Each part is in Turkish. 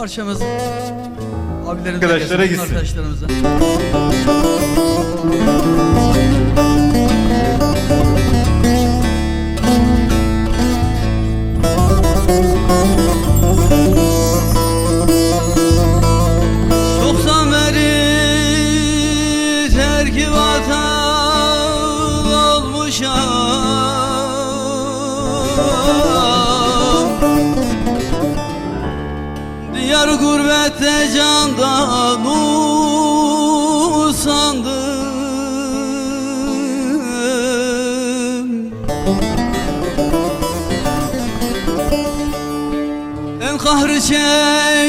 parçamız abilerimize Arkadaşlara gitsin. Arkadaşlarımıza. Gurbette candan usandım. En kahrı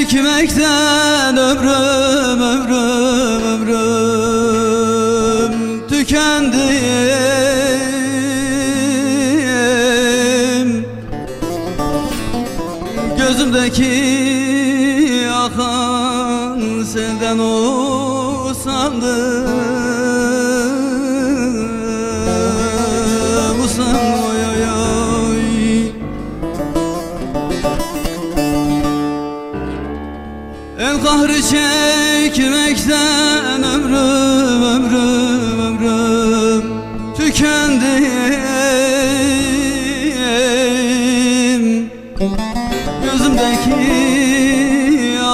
çekmekten ömrüm ömrüm ömrüm tükendim Gözümdeki akan senden usandım Usandım oy oy oy En kahrı çekmekten ömrüm ömrüm ömrüm tükendim Gözümdeki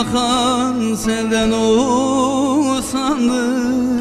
akan senden usandım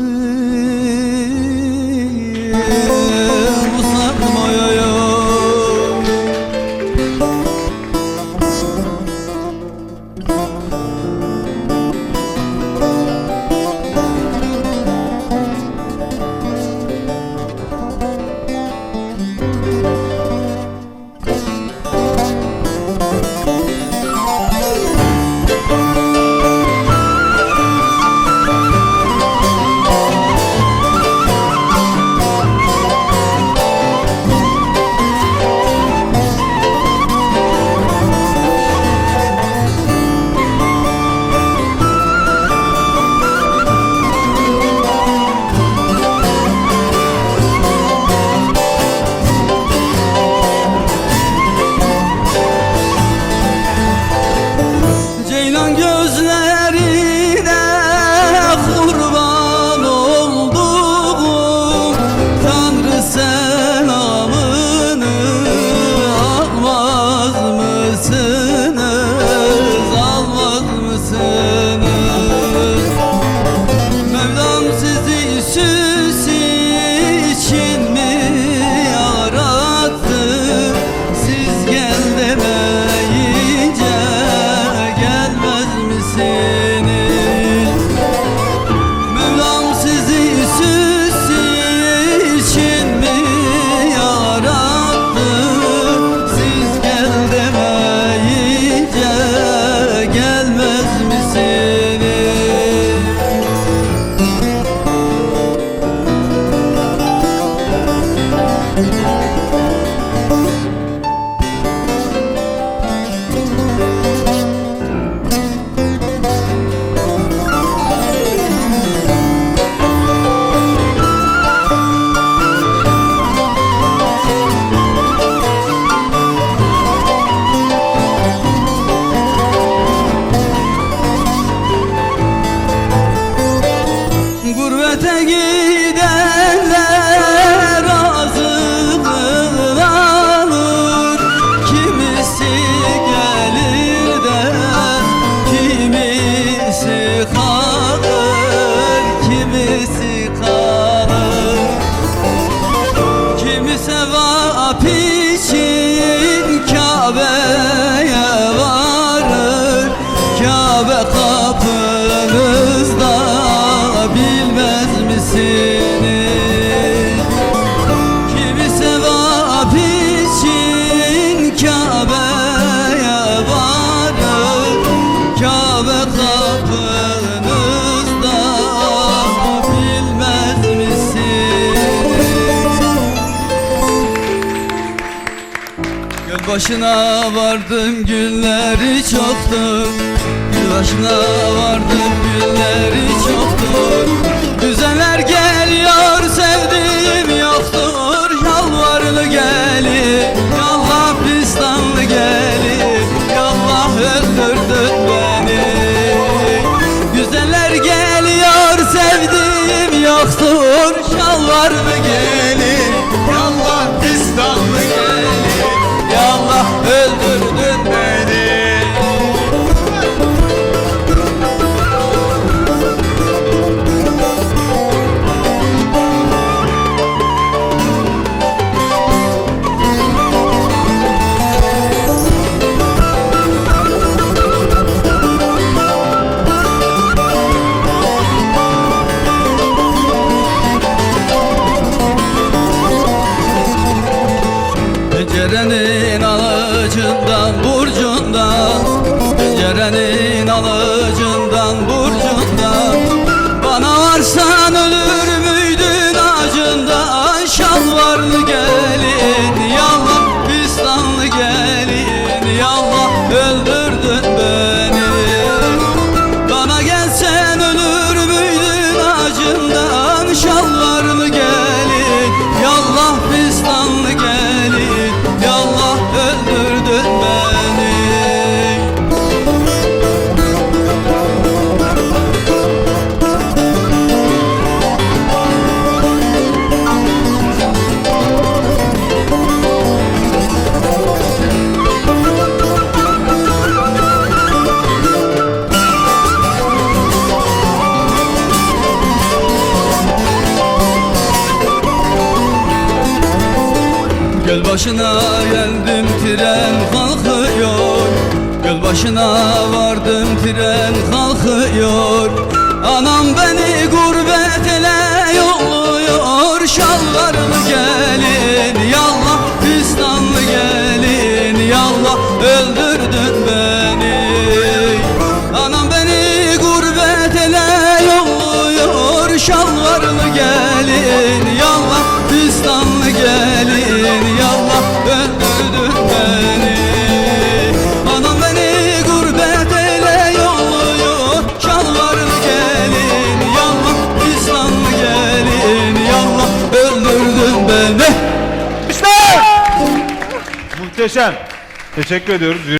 bilmez misiniz? Kimi sevap için Kabe'ye varır Kabe kapınızda bilmez misiniz? Göl başına vardım günleri çoktur Göl başına vardım günleri çoktur mı gelir? başına geldim tren kalkıyor. Göl başına vardım tren kalkıyor. Anam beni Muhteşem. Teşekkür ediyoruz.